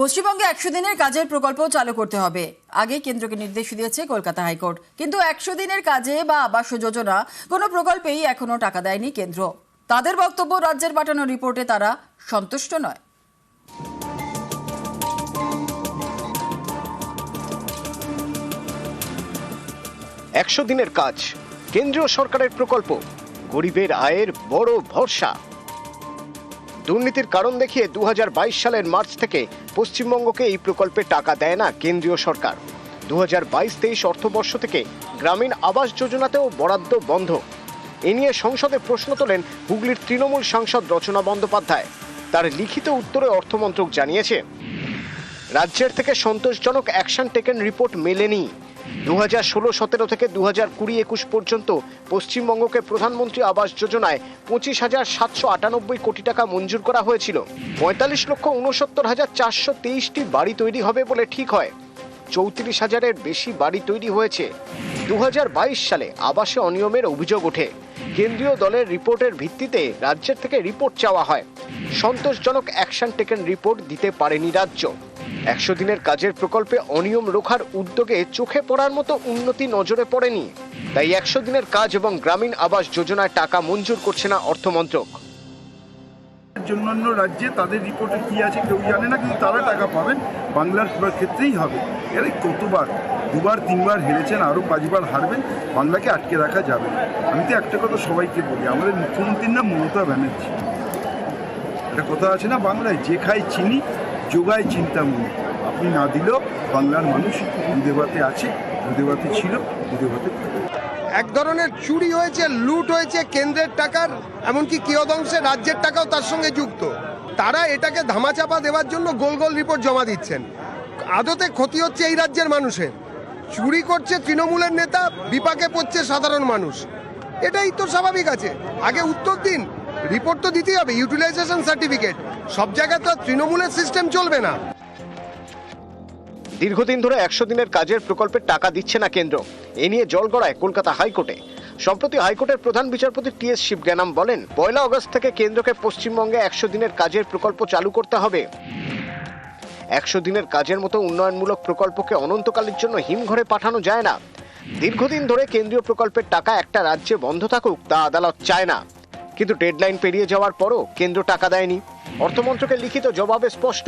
পশ্চিমবঙ্গে একশো দিনের কাজের প্রকল্প চালু করতে হবে। আগে কেন্দ্রকে নির্দেশ দিয়েছে কলকাতা হাইকোর্ট। কিন্তু একশো দিনের কাজে বা আবাস যোজনা কোনো প্রকল্পেই এখনও টাকা দেয়নি কেন্দ্র। তাদের বক্তব্য রাজ্যের পাঠানো রিপোর্টে তারা সন্তুষ্ট নয়। একশো দিনের কাজ, কেন্দ্রীয় সরকারের প্রকল্প, গরিবের আয়ের বড় ভরসা। দুর্নীতির কারণ দেখিয়ে দু হাজার বাইশ সালের মার্চ থেকে পশ্চিমবঙ্গকে এই প্রকল্পে টাকা দেয় না কেন্দ্রীয় সরকার। দু হাজার বাইশ তেইশ অর্থবর্ষ থেকে গ্রামীণ আবাস যোজনাতেও বরাদ্দ বন্ধ। এ নিয়ে সংসদে প্রশ্ন তোলেন হুগলির তৃণমূল সাংসদ রচনা বন্দ্যোপাধ্যায়। তার লিখিত উত্তরে অর্থমন্ত্রক জানিয়েছে, রাজ্যের থেকে সন্তোষজনক অ্যাকশন টেকেন রিপোর্ট মেলেনি। দু হাজার ষোলো, সতেরো থেকে দু হাজার কুড়ি, একুশ পর্যন্ত পশ্চিমবঙ্গকে প্রধানমন্ত্রী আবাস যোজনায় পঁচিশ হাজার সাতশো আটানব্বই কোটি টাকা মঞ্জুর করা হয়েছিল। পঁয়তাল্লিশ লক্ষ উনসত্তর হাজার চারশো তেইশটি বাড়ি তৈরি হবে বলে ঠিক হয়। চৌত্রিশ হাজারের বেশি বাড়ি তৈরি হয়েছে। দু হাজার বাইশ সালে আবাসে অনিয়মের অভিযোগ ওঠে। কেন্দ্রীয় দলের রিপোর্টের ভিত্তিতে রাজ্যের থেকে রিপোর্ট চাওয়া হয়। সন্তোষজনক অ্যাকশন টেকেন রিপোর্ট দিতে পারেনি রাজ্য। একশো দিনের কাজের প্রকল্পে অনিয়ম রোখার উদ্যোগে চোখে পড়ার মতো উন্নতি নজরে পড়েনি। তাই একশো দিনের কাজ এবং গ্রামীণ আবাস যোজনায় টাকা মঞ্জুর করছে না অর্থমন্ত্রক। অন্যান্য রাজ্যে তাদের রিপোর্টে কি আছে কেউ জানে না, কিন্তু তারা টাকা পাবেন। বাংলার ক্ষেত্রেই হবে। এর কতবার? দুবার, তিনবার হেরেছেন, আরও পাঁচবার হারবেন। বাংলাকে আটকে রাখা যাবে। আমি তো একটা কথা সবাইকে বলি, আমাদের মুখ্যমন্ত্রীর নাম মমতা ব্যানার্জি। একটা কথা আছে না বাংলায়, যে খায় চিনি যোগায় চিন্তামণি আপনি না দিলেও বাংলার মানুষ দুধে ভাতে আছে দুধে ভাতে ছিল থাকবে। এক ধরনের চুরি হয়েছে, লুট হয়েছে কেন্দ্রের টাকার, এমনকি কিয়দংশে রাজ্যের টাকাও তার সঙ্গে যুক্ত। তারা এটাকে ধামাচাপা দেওয়ার জন্য গোল গোল রিপোর্ট জমা দিচ্ছেন। আদতে ক্ষতি হচ্ছে এই রাজ্যের মানুষের। চুরি করছে তৃণমূলের নেতা, বিপাকে পড়ছে সাধারণ মানুষ। এটাই তো স্বাভাবিক আছে। আগে উত্তর দিন রিপোর্ট তো দিতেই হবে ইউটিলাইজেশন সার্টিফিকেট সব জায়গায় তো তৃণমূলের সিস্টেম চলবে না। দীর্ঘদিন ধরে একশো দিনের কাজের প্রকল্পের টাকা দিচ্ছে না কেন্দ্র। এ নিয়ে জল গড়ায় কলকাতা হাইকোর্টে। সম্প্রতি হাইকোর্টের প্রধান বিচারপতি টি এস শিবজ্ঞানাম বলেন, পয়লা অগস্ট থেকে কেন্দ্রকে পশ্চিমবঙ্গে একশো দিনের কাজের প্রকল্প চালু করতে হবে। একশো দিনের কাজের মতো উন্নয়নমূলক প্রকল্পকে অনন্তকালের জন্য হিমঘরে পাঠানো যায় না। দীর্ঘদিন ধরে কেন্দ্রীয় প্রকল্পের টাকা একটা রাজ্যে বন্ধ থাকুক তা আদালত চায় না। কিন্তু ডেডলাইন পেরিয়ে যাওয়ার পরও কেন্দ্র টাকা দেয়নি। অর্থমন্ত্রকের লিখিত জবাবে স্পষ্ট,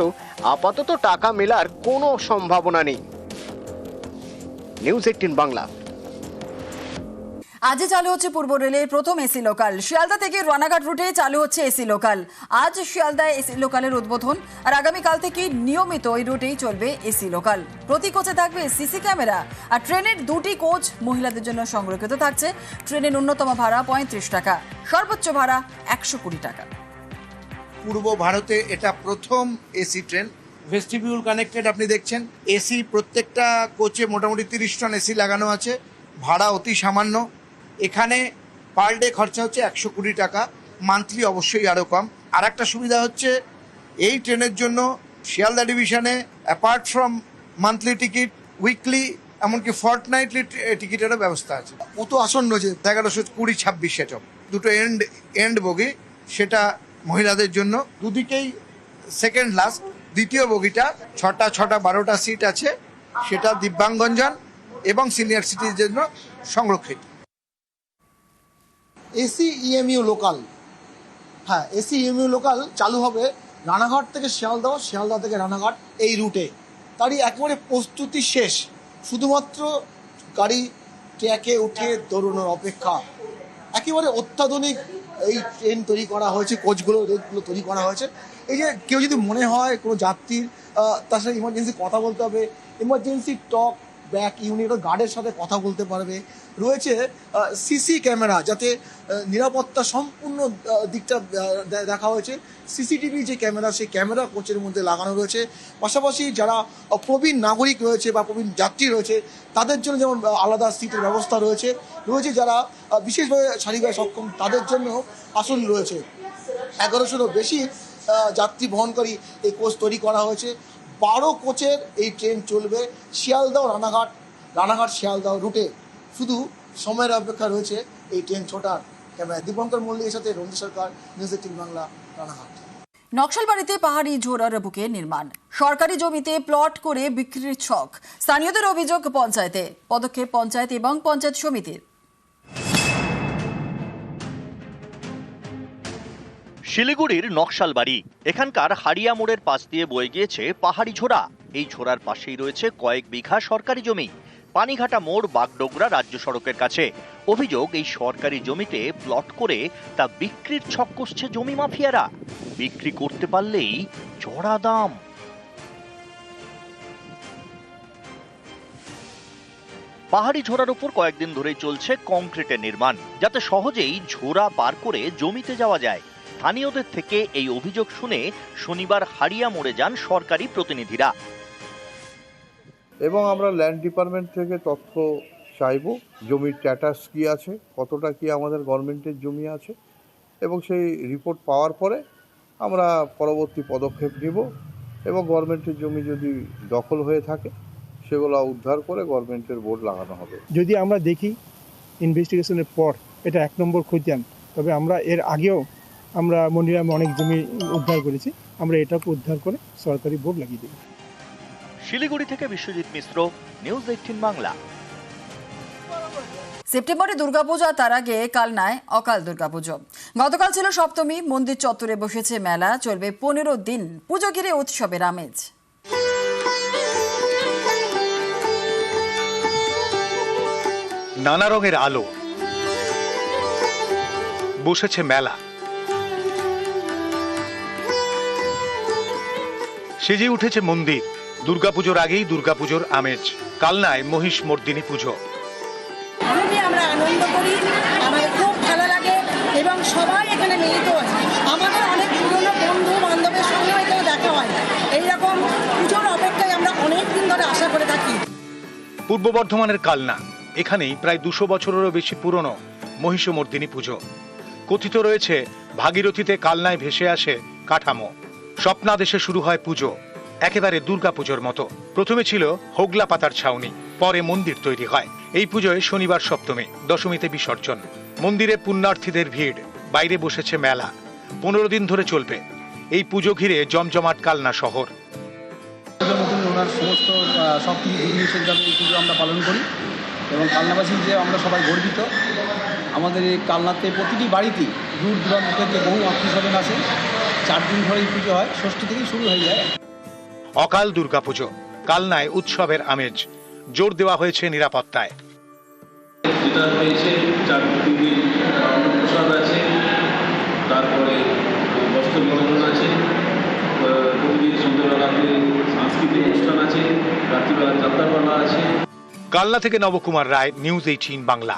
আপাতত টাকা মেলার কোনো সম্ভাবনা নেই। News eighteen Bangla. আজই চালু হচ্ছে পূর্ব রেলের প্রথম এসি লোকাল। শিয়ালদা থেকে রানাঘাট রুটে চালু হচ্ছে এসি লোকাল। আজ শিয়ালদায় এসি লোকালের উদ্বোধন আর আগামীকাল থেকে নিয়মিত ওই রুটেই চলবে এসি লোকাল। প্রতি কোচে থাকবে সিসি ক্যামেরা আর ট্রেনের দুটি কোচ মহিলাদের জন্য সংরক্ষিত থাকছে। ট্রেনের ন্যূনতম ভাড়া পঁয়ত্রিশ টাকা, সর্বোচ্চ ভাড়া একশো কুড়ি টাকা। পূর্ব ভারতে এটা প্রথম এসি ট্রেন। ভেস্টিবিউল কানেক্টেড আপনি দেখছেন। এসি প্রত্যেকটা কোচে মোটামুটি তিরিশ টন এসি লাগানো আছে। ভাড়া অতি সামান্য। এখানে পার ডে খরচা হচ্ছে একশো কুড়ি টাকা মান্থলি অবশ্যই আরও কম। আর একটা সুবিধা হচ্ছে এই ট্রেনের জন্য শিয়ালদা ডিভিশনে apart from monthly ticket weekly এমনকি ফর্টনাইটলি টিকিটেরও ব্যবস্থা আছে। ও তো আসন্ন যে এগারোশো কুড়ি ছাব্বিশ সেটা। দুটো এন্ড এন্ড বগি সেটা মহিলাদের জন্য। দুদিকেই সেকেন্ড লাস্ট দ্বিতীয় বগিটা ছটা ছটা বারোটা সিট আছে সেটা দিব্যাঙ্গঞ্জন এবং সিনিয়র সিটির জন্য সংরক্ষিত। AC EMU local. হ্যাঁ এসি ইএমইউ লোকাল চালু হবে রানাঘাট থেকে শিয়ালদহ শিয়ালদহ থেকে রানাঘাট এই রুটে। তারই একেবারে প্রস্তুতি শেষ। শুধুমাত্র গাড়ি ট্র্যাকে উঠে দৌড়ানোর অপেক্ষা। একেবারে অত্যাধুনিক এই ট্রেন তৈরি করা হয়েছে, কোচগুলো, রেলগুলো তৈরি করা হয়েছে। এই যে কেউ যদি মনে হয় কোনো যাত্রীর তার সাথে ইমার্জেন্সি কথা বলতে হবে ইমার্জেন্সি টক ব্যাক ইউনিট গার্ডের সাথে কথা বলতে পারবে। রয়েছে সিসি ক্যামেরা যাতে নিরাপত্তা সম্পূর্ণ দিকটা দেখা হয়েছে। সিসিটিভি যে ক্যামেরা সেই ক্যামেরা কোচের মধ্যে লাগানো রয়েছে। পাশাপাশি যারা প্রবীণ নাগরিক রয়েছে বা প্রবীণ যাত্রী রয়েছে, তাদের জন্য যেমন আলাদা সিটের ব্যবস্থা রয়েছে। রয়েছে যারা বিশেষভাবে শারীরিকভাবে সক্ষম, তাদের জন্য আসন রয়েছে। এগারোশোরও বেশি যাত্রী বহনকারী এই কোচ তৈরি করা হয়েছে। বারো কোচের এই ট্রেন চলবে শিয়ালদাহ রানাঘাট রানাঘাট শিয়ালদাহ রুটে। শুধু সময়ের অপেক্ষা রয়েছে এই ট্রেন ছোটার। ক্যামেরা দীপঙ্কর মল্লিকের সাথে রঞ্জিত সরকার, নিউজ এইটিন বাংলা, রানাঘাট। নকশালবাড়িতে পাহাড়ি ঝোড়ার বুকে নির্মাণ। সরকারি জমিতে প্লট করে বিক্রির ছক। স্থানীয়দের অভিযোগ পঞ্চায়েতে। পদক্ষেপ পঞ্চায়েত এবং পঞ্চায়েত সমিতির। শিলিগুড়ির নকশালবাড়ি। এখানকার হাড়িয়া মোড়ের পাশ দিয়ে বয়ে গিয়েছে পাহাড়ি ঝোড়া। এই ঝোড়ার পাশেই রয়েছে কয়েক বিঘা সরকারি জমি। পানিঘাটা মোড় বাগডোগরা রাজ্য সড়কের কাছে। অভিযোগ, এই সরকারি জমিতে প্লট করে তা বিক্রির ছক কষছে জমি মাফিয়ারা। বিক্রি করতে পারলেই চড়া দাম। পাহাড়ি ঝোড়ার উপর কয়েকদিন ধরেই চলছে কংক্রিটের নির্মাণ, যাতে সহজেই ঝোড়া পার করে জমিতে যাওয়া যায়। স্থানীয়দের থেকে এই অভিযোগ শুনে শনিবার হারিয়া মোড়ে যান সরকারি প্রতিনিধিরা। এবং আমরা ল্যান্ড ডিপার্টমেন্ট থেকে তথ্য চাইব জমির স্ট্যাটাস কী আছে কতটা কি আমাদের গভর্নমেন্টের জমি আছে এবং সেই রিপোর্ট পাওয়ার পরে আমরা পরবর্তী পদক্ষেপ নিব এবং গভর্নমেন্টের জমি যদি দখল হয়ে থাকে সেগুলো উদ্ধার করে গভর্নমেন্টের বোর্ড লাগানো হবে। যদি আমরা দেখি ইনভেস্টিগেশনের পর এটা এক নম্বর খুঁজতাম তবে আমরা এর আগেও আমরা মনিরামে অনেক জমি উদ্ধার করেছি। আমরা এটাকে উদ্ধার করে সরকারি বোর্ড লাগিয়ে দেবো শিলিগুড়ি থেকে বিশ্বজিৎ মিশ্র নিউজ এইটিন বাংলা। সেপ্টেম্বরে দুর্গাপূজা তার আগে কাল কালনায় অকাল দুর্গাপুজো। গতকাল ছিল সপ্তমী মন্দির চত্বরে বসেছে মেলা চলবে পনেরো দিন পুজো ঘিরে উৎসবের আমেজ। নানা রঙের আলো। বসেছে মেলা। সেজে উঠেছে মন্দির। দুর্গাপুজোর আগেই দুর্গাপুজোর আমেজ। কালনায় মহিষ মর্দিনী পুজো। আমরা আনন্দ করি আমাদের খুব ভালো লাগে এবং সবাই এখানে মিলিত হয়। আমাদের অনেক পুরনো বন্ধু বান্ধবের সঙ্গেও এখানে দেখা হয়। এইরকম পুজোর অপেক্ষায় আমরা অনেক দিন ধরে আশা করে থাকি। পূর্ব বর্ধমানের কালনা। এখানেই প্রায় দুশো বছরেরও বেশি পুরনো মহিষমর্দিনী পুজো। কথিত রয়েছে ভাগীরথীতে কালনায় ভেসে আসে কাঠামো। স্বপ্নাদেশে শুরু হয় পুজো, একেবারে দুর্গা পুজোর মতো। প্রথমে ছিল হোগলা পাতার ছাউনি, পরে মন্দির তৈরি হয়। এই পুজোয় শনিবার সপ্তমী, দশমীতে বিসর্জন। মন্দিরে পুণ্যার্থীদের ভিড়, বাইরে বসেছে মেলা। পনেরো দিন ধরে চলবে। এই পুজো ঘিরে জমজমাট কালনা শহর। ওনার সমস্ত সব পুজো আমরা পালন করি। এবং কালনাবাসী যে আমরা সবাই গর্বিত, আমাদের এই কালনাতে প্রতিটি বাড়িতেই দূর দূরান্ত থেকে বহু আত্মীয় স্বজন আসে। চার দিন ধরে এই পুজো হয় ষষ্ঠী থেকেই শুরু হয়ে যায়। অকাল দুর্গাপুজো কালনায় উৎসবের আমেজ। জোর দেওয়া হয়েছে নিরাপত্তায়। যেটা হয়েছে চার দিন প্রসাদ আছে তারপরে বস্ত্র বিতরণ আছে প্রতিদিন সন্ধ্যেবেলাতে সাংস্কৃতিক অনুষ্ঠান আছে রাত্রিবেলা যাত্রাপালা আছে। কালনা থেকে নবকুমার রায় নিউজ এইটিন বাংলা।